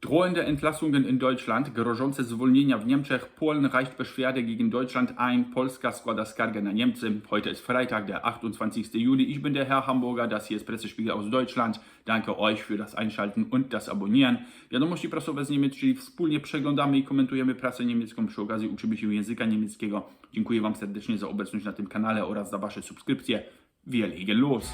Drohende Entlassungen in Deutschland, grożące zwolnienia w Niemczech, Polen reicht Beschwerde gegen Deutschland ein, Polska składa skargę na Niemcy. Heute ist Freitag, der 28. Juli. Ich bin der Herr Hamburger, das hier ist Pressespiegel aus Deutschland. Danke euch für das Einschalten und das Abonnieren. Wiadomości prasowe z Niemiec, czyli wspólnie przeglądamy i komentujemy prasę niemiecką, przy okazji uczymy się języka niemieckiego. Dziękuję Wam serdecznie za obecność na tym kanale oraz za Wasze subskrypcje. Wir legen los!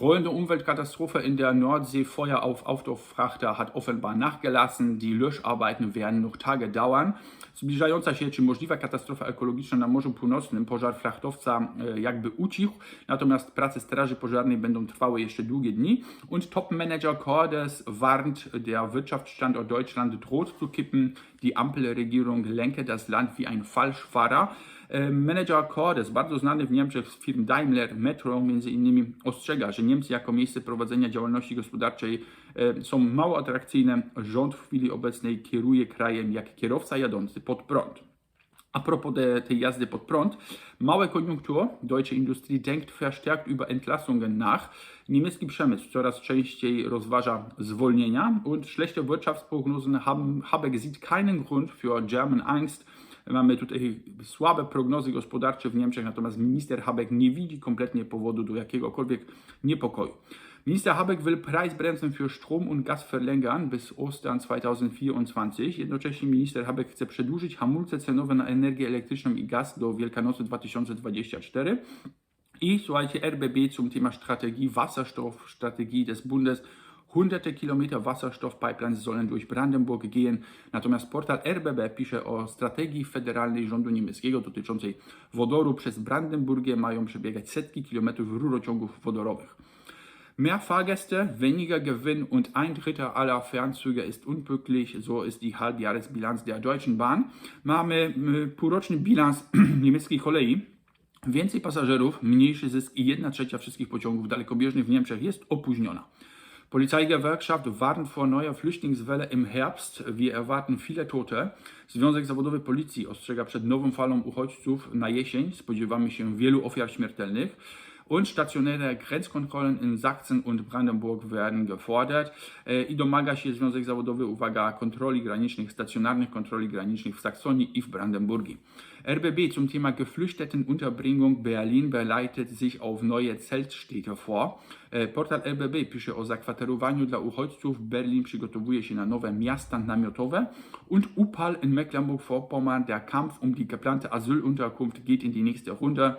Drohende Umweltkatastrophe in der Nordsee, Feuer auf Aufdruckfrachter hat offenbar nachgelassen. Die Löscharbeiten werden noch Tage dauern. Zbliżająca się, czy możliwa katastrofa ekologiczna na Morzu Północnym, pożar frachtowca e, jakby ucichł, natomiast prace Straży Pożarnej będą trwały jeszcze długie dni. Und Top-Manager Cordes warnt, der Wirtschaftsstandort Deutschland droht zu kippen. Die Ampelregierung lenke das Land wie ein Falschfahrer. Manager Cordes, bardzo znany w Niemczech z firm Daimler, Metro między innymi, ostrzega, że Niemcy jako miejsce prowadzenia działalności gospodarczej są mało atrakcyjne. Rząd w chwili obecnej kieruje krajem jak kierowca jadący pod prąd. A propos de, tej jazdy pod prąd, małe Konjunktur, deutsche Industrie denkt verstärkt über Entlassungen nach. Niemiecki przemysł coraz częściej rozważa zwolnienia und schlechte Wirtschaftsprognosen haben, Habeck sieht keinen Grund für German Angst. Mamy tutaj słabe prognozy gospodarcze w Niemczech, natomiast minister Habeck nie widzi kompletnie powodu do jakiegokolwiek niepokoju. Minister Habeck will Preisbremsen für Strom und Gas verlängern bis Ostern 2024. Jednocześnie minister Habeck chce przedłużyć hamulce cenowe na energię elektryczną i gaz do Wielkanocy 2024. I słuchajcie, RBB zum Thema Strategie, Wasserstoffstrategie des Bundes. Hunderte Kilometer Wasserstoffpipelines sollen durch Brandenburg gehen. Natomiast portal RBB pisze o strategii federalnej rządu niemieckiego dotyczącej wodoru. Przez Brandenburgię mają przebiegać setki kilometrów rurociągów wodorowych. Mehr Fahrgäste, weniger Gewinn und ein aller Fernzüge ist unpünktlich. So ist die Halbjahresbilanz der Deutschen Bahn. Mamy półroczny bilans niemieckiej kolei. Więcej pasażerów, mniejszy zysk i 1 trzecia wszystkich pociągów dalekobieżnych w Niemczech jest opóźniona. Polizeigewerkschaft warnt vor neuer Flüchtlingswelle im Herbst. Wir erwarten viele Tote. Związek Zawodowy Policji ostrzega przed nową falą uchodźców na jesień. Spodziewamy się wielu ofiar śmiertelnych. Und stationäre Grenzkontrollen in Sachsen und Brandenburg werden gefordert. E, I domaga się Związek Zawodowy, uwaga, kontroli granicznych, stacjonarnych kontroli granicznych w Saksonii i w Brandenburgii. RBB zum Thema Geflüchtetenunterbringung Berlin bereitet sich auf neue Zeltstädte vor. E, Portal RBB pisze o zakwaterowaniu dla uchodźców. Berlin przygotowuje się na nowe miasta namiotowe. Und UPAL in Mecklenburg-Vorpommern, der Kampf um die geplante Asylunterkunft geht in die nächste Runde.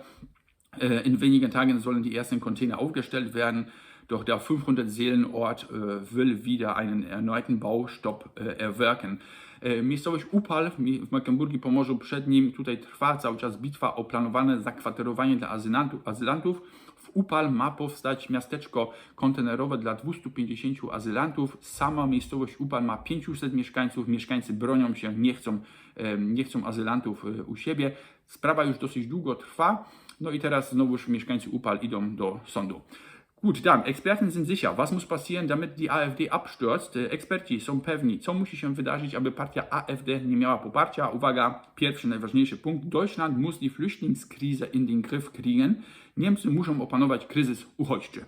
Äh, In wenigen Tagen sollen die ersten Container aufgestellt werden. Doch der 500-Seelenort äh, will wieder einen erneuten Baustopp äh, erwirken. Äh, Miejscowość Upal w Mecklenburgii Pomorzu przed nim tutaj trwa cały czas bitwa o planowane zakwaterowanie dla azylantów. azylantów. W Upal ma powstać miasteczko kontenerowe dla 250 azylantów. Sama miejscowość Upal ma 500 mieszkańców. Mieszkańcy bronią się, nie chcą, em, nie chcą azylantów e, u siebie. Sprawa już dosyć długo trwa. No i teraz znowuż mieszkańcy Upal idą do sądu. Gut, dann, Experten sind sicher. Was muss passieren, damit die AfD abstürzt? Eksperci są pewni, co musi się wydarzyć, aby partia AfD nie miała poparcia. Uwaga, pierwszy, najważniejszy punkt. Deutschland muss die Flüchtlingskrise in den Griff kriegen. Niemcy muszą opanować kryzys uchodźczy.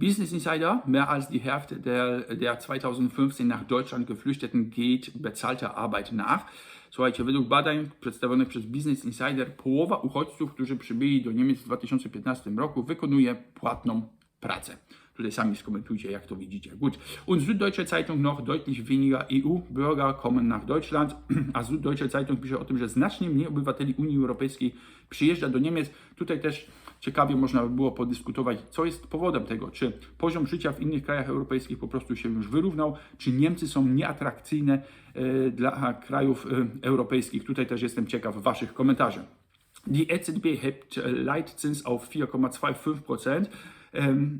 Business Insider, mehr als die Hälfte der, der 2015 nach Deutschland Geflüchteten geht bezahlter Arbeit nach. Słuchajcie, według badań przedstawionych przez Business Insider, połowa uchodźców, którzy przybyli do Niemiec w 2015 roku, wykonuje płatną pracę. Tutaj sami skomentujcie, jak to widzicie. Gut. Und Süddeutsche Zeitung noch deutlich weniger EU-Bürger kommen nach Deutschland. A Süddeutsche Zeitung pisze o tym, że znacznie mniej obywateli Unii Europejskiej przyjeżdża do Niemiec. Tutaj też ciekawie można by było podyskutować, co jest powodem tego. Czy poziom życia w innych krajach europejskich po prostu się już wyrównał, czy Niemcy są nieatrakcyjne e, dla krajów e, europejskich. Tutaj też jestem ciekaw Waszych komentarzy. Die EZB hebt Leitzins auf 4,25%. Em,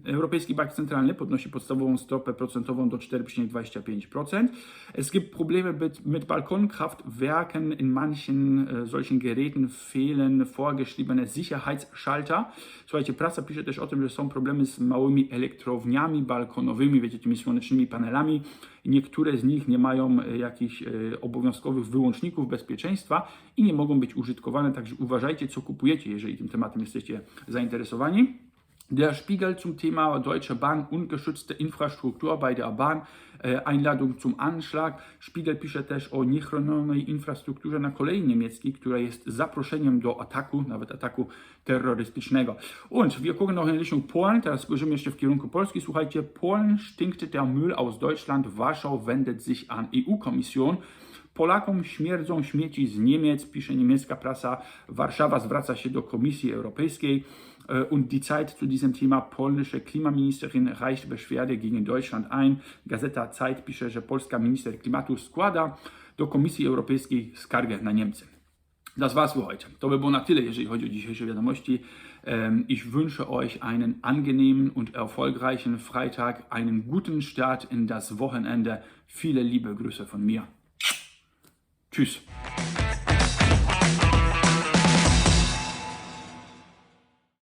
Europejski Bank Centralny podnosi podstawową stopę procentową do 4,25%. Es gibt Probleme mit, Balkonkraftwerken. In manchen äh, solchen Geräten fehlen vorgeschriebene Sicherheitsschalter. Słuchajcie, prasa pisze też o tym, że są problemy z małymi elektrowniami balkonowymi, wiecie, tymi słonecznymi panelami. Niektóre z nich nie mają e, jakichś e, obowiązkowych wyłączników bezpieczeństwa i nie mogą być użytkowane, także uważajcie, co kupujecie, jeżeli tym tematem jesteście zainteresowani. Der Spiegel zum Thema Deutsche Bank ungeschützte Infrastruktur bei der Bahn, Einladung zum Anschlag. Spiegel pisze też o niechronionej infrastrukturze na kolei niemieckiej, która jest zaproszeniem do ataku, nawet ataku terrorystycznego. Und wir gucken noch in Richtung Polen, teraz spojrzymy jeszcze w kierunku Polski. Słuchajcie, Polen stinkt der Müll aus Deutschland, Warschau wendet sich an EU-Kommission. Polakom śmierdzą śmieci z Niemiec, pisze niemiecka prasa. Warszawa zwraca się do Komisji Europejskiej. Äh, Und die Zeit zu diesem Thema polnische Klimaministerin reicht Beschwerde gegen Deutschland ein. Gazeta Zeit pisze, że polska minister klimatu składa do Komisji Europejskiej skargę na Niemcy. Das war's für heute. To by było na tyle, jeżeli chodzi o dzisiejsze wiadomości. Ähm, Ich wünsche euch einen angenehmen und erfolgreichen Freitag, einen guten Start in das Wochenende. Viele liebe Grüße von mir. Tschüss.